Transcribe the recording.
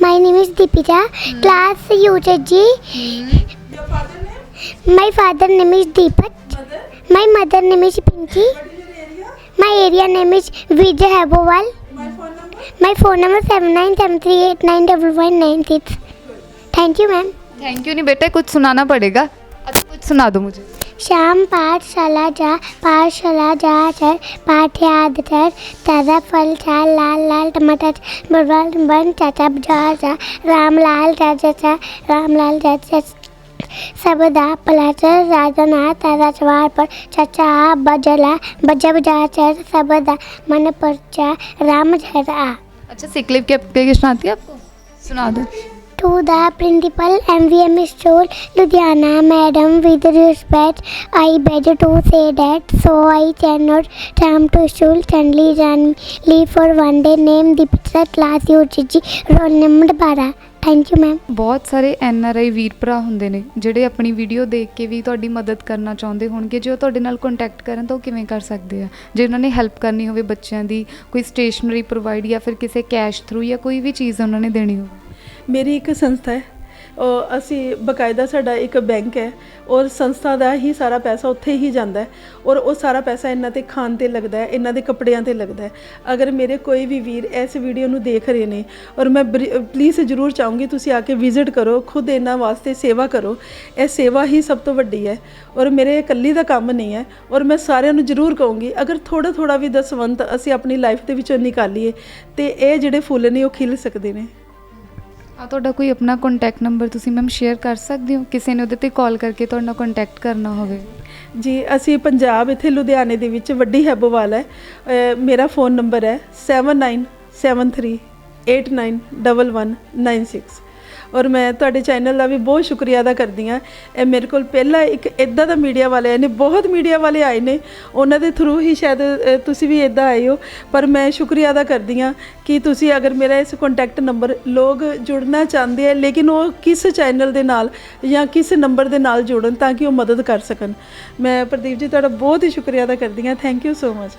My name is Deepika. Class UKG. Your father name? My father name is Deepak. Mother? My mother name is Pinky. What is your area? My area name is Vijay Habowal. My phone number? My phone number seven nine seven three eight nine double one nine six. Thank you, ma'am. Thank you नहीं बेटा कुछ सुनाना पड़ेगा अच्छा कुछ सुना दो मुझे श्याम पाठशाला जा पाठशाला जा चर पाठ याद कर ताजा फल चाल लाल लाल टमाटर बरवाल बन चाचा जा जा राम लाल चाचा चा राम लाल चाचा सबदा पलाचर राजना तारा सवार पर चाचा बजला बजा बजा चर सबदा मन परचा राम झरा अच्छा सिकलिप की एप्लीकेशन आती है आपको सुना दो To the principal MVM school, Ludhiana, madam, with respect, I beg to say that so I cannot come to school suddenly run leave for one day. Name the picture class UGG roll number 12. Thank you, ma'am. ਬਹੁਤ ਸਾਰੇ N R I ਵੀਰ ਭਰਾ ਹੁੰਦੇ ਨੇ ਜਿਹੜੇ ਆਪਣੀ video ਦੇਖ ਕੇ ਵੀ ਤੁਹਾਡੀ ਮਦਦ ਕਰਨਾ ਚਾਹੁੰਦੇ ਹੋਣਗੇ ਜੇ ਉਹ ਤੁਹਾਡੇ ਨਾਲ ਕੰਟੈਕਟ ਕਰਨ ਤਾਂ ਉਹ ਕਿਵੇਂ ਕਰ ਸਕਦੇ ਆ ਜੇ ਉਹਨਾਂ ਨੇ ਹੈਲਪ ਕਰਨੀ ਹੋਵੇ ਬੱਚਿਆਂ ਦੀ ਕੋਈ ਸਟੇਸ਼ਨਰੀ ਪ੍ਰੋਵਾਈਡ ਜਾਂ ਫਿਰ ਕਿਸੇ ਕੈਸ਼ ਥਰੂ ਜਾਂ ਕੋਈ ਵੀ ਚੀਜ਼ ਉਹਨਾਂ ਨੇ ਦੇਣੀ ਹੋਵੇ ਮੇਰੀ ਇੱਕ ਸੰਸਥਾ ਹੈ। ਅਸੀਂ ਬਕਾਇਦਾ ਸਾਡਾ ਇੱਕ ਬੈਂਕ ਹੈ ਔਰ ਸੰਸਥਾ ਦਾ ਹੀ ਸਾਰਾ ਪੈਸਾ ਉੱਥੇ ਹੀ ਜਾਂਦਾ ਹੈ ਔਰ ਉਹ ਸਾਰਾ ਪੈਸਾ ਇਹਨਾਂ ਤੇ ਖਾਣ ਤੇ ਲੱਗਦਾ ਹੈ, ਇਹਨਾਂ ਦੇ ਕੱਪੜਿਆਂ ਤੇ ਲੱਗਦਾ ਹੈ। ਅਗਰ ਮੇਰੇ ਕੋਈ ਵੀ ਵੀਰ ਇਸ ਵੀਡੀਓ ਨੂੰ ਦੇਖ ਰਹੇ ਨੇ ਔਰ ਮੈਂ ਪਲੀਜ਼ ਜ਼ਰੂਰ ਚਾਹੂੰਗੀ ਤੁਸੀਂ ਆ ਕੇ ਵਿਜ਼ਿਟ ਕਰੋ, ਖੁਦ ਇਹਨਾਂ ਵਾਸਤੇ ਸੇਵਾ ਕਰੋ। ਇਹ ਸੇਵਾ ਹੀ ਸਭ ਤੋਂ ਵੱਡੀ ਹੈ ਔਰ ਮੇਰੇ ਇਕੱਲੀ ਦਾ ਕੰਮ ਨਹੀਂ ਹੈ ਔਰ ਮੈਂ ਸਾਰਿਆਂ ਨੂੰ ਜ਼ਰੂਰ ਕਹੂੰਗੀ, ਅਗਰ ਥੋੜਾ ਥੋੜਾ ਵੀ ਦਸਵੰਤ ਅਸੀਂ ਆਪਣੀ ਲਾਈਫ ਦੇ ਵਿੱਚੋਂ ਨਿਕਾਲੀਏ ਤੇ ਇਹ ਜਿਹੜੇ ਫੁੱਲ ਨੇ ਉਹ ਖਿਲ ਸਕਦੇ ਨੇ। ਆ ਤੁਹਾਡਾ ਕੋਈ ਆਪਣਾ ਕੰਟੈਕਟ ਨੰਬਰ ਤੁਸੀਂ ਮੈਮ ਸ਼ੇਅਰ ਕਰ ਸਕਦੇ ਹੋ? ਕਿਸੇ ਨੇ ਉਹਦੇ ਤੇ ਕਾਲ ਕਰਕੇ ਤੁਹਾਡੇ ਨਾਲ ਕੰਟੈਕਟ ਕਰਨਾ ਹੋਵੇ। ਜੀ, ਅਸੀਂ ਪੰਜਾਬ, ਇੱਥੇ ਲੁਧਿਆਣੇ ਦੇ ਵਿੱਚ ਵੱਡੀ ਹੈਬੋਵਾਲ ਹੈ। ਅਹ ਮੇਰਾ ਫੋਨ ਨੰਬਰ ਹੈ 7973891196 ਔਰ ਮੈਂ ਤੁਹਾਡੇ ਚੈਨਲ ਦਾ ਵੀ ਬਹੁਤ ਸ਼ੁਕਰੀਆ ਅਦਾ ਕਰਦੀ ਹਾਂ। ਇਹ ਮੇਰੇ ਕੋਲ ਪਹਿਲਾਂ ਇੱਕ ਇਦਾਂ ਦਾ ਮੀਡੀਆ ਵਾਲੇ ਆਏ ਨੇ ਬਹੁਤ ਮੀਡੀਆ ਵਾਲੇ ਆਏ ਨੇ। ਉਹਨਾਂ ਦੇ ਥਰੂ ਹੀ ਸ਼ਾਇਦ ਅਹ, ਤੁਸੀਂ ਵੀ ਇਦਾਂ ਆਏ ਹੋ। ਪਰ ਮੈਂ ਸ਼ੁਕਰੀਆ ਅਦਾ ਕਰਦੀ ਹਾਂ ਕਿ ਤੁਸੀਂ ਅਗਰ ਮੇਰਾ ਇਸ ਕੰਟੈਕਟ ਨੰਬਰ ਲੋਕ ਜੁੜਨਾ ਚਾਹੁੰਦੇ ਆ ਲੇਕਿਨ ਉਹ ਕਿਸ ਚੈਨਲ ਦੇ ਨਾਲ ਜਾਂ ਕਿਸ ਨੰਬਰ ਦੇ ਨਾਲ ਜੁੜਨ ਤਾਂ ਕਿ ਉਹ ਮਦਦ ਕਰ ਸਕਣ। ਮੈਂ ਪ੍ਰਦੀਪ ਜੀ ਤੁਹਾਡਾ ਬਹੁਤ ਹੀ ਸ਼ੁਕਰੀਆ ਅਦਾ ਕਰਦੀ ਹਾਂ। Thank you so much